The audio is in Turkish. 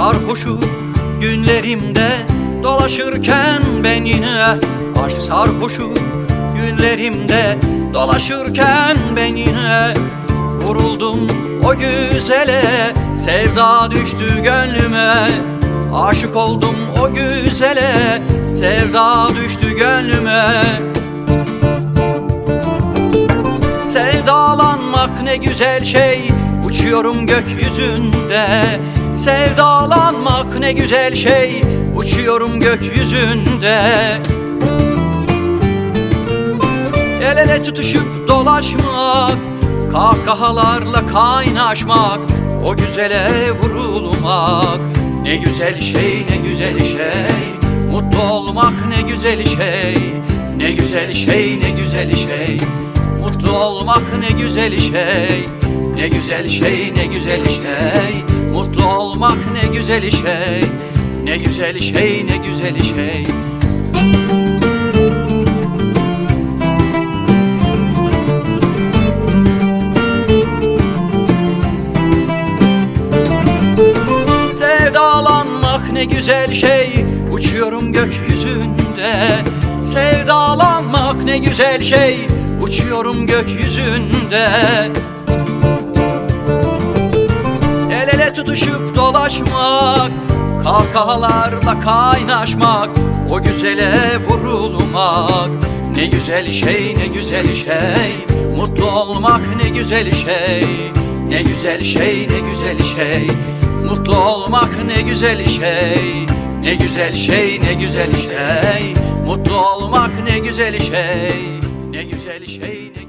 Sarhoşu günlerimde dolaşırken ben yine Aşk sarhoşu günlerimde dolaşırken ben yine Vuruldum o güzele. Sevda düştü gönlüme Aşık oldum o güzele. Sevda düştü gönlüme. Sevdalanmak ne güzel şey Uçuyorum gökyüzünde. Sevdalanmak ne güzel şey Uçuyorum gökyüzünde El ele tutuşup dolaşmak Kahkahalarla kaynaşmak O güzele vurulmak. Ne güzel şey ne güzel şey Mutlu olmak ne güzel şey. Ne güzel şey ne güzel şey Mutlu olmak ne güzel şey. Ne güzel şey ne güzel şey Mutlu olmak ne güzel şey. Ne güzel şey ne güzel şey. Sevdalanmak ne güzel şey. Uçuyorum gökyüzünde. Sevdalanmak ne güzel şey. Uçuyorum gökyüzünde. El ele tutuşup dolaşmak Kahkahalarla kaynaşmak O güzele vurulmak. Ne güzel şey ne güzel şey. Mutlu olmak ne güzel şey. Ne güzel şey ne güzel şey Mutlu olmak ne güzel şey Ne güzel şey ne güzel şey. Mutlu olmak ne güzel şey Ne güzel şey ne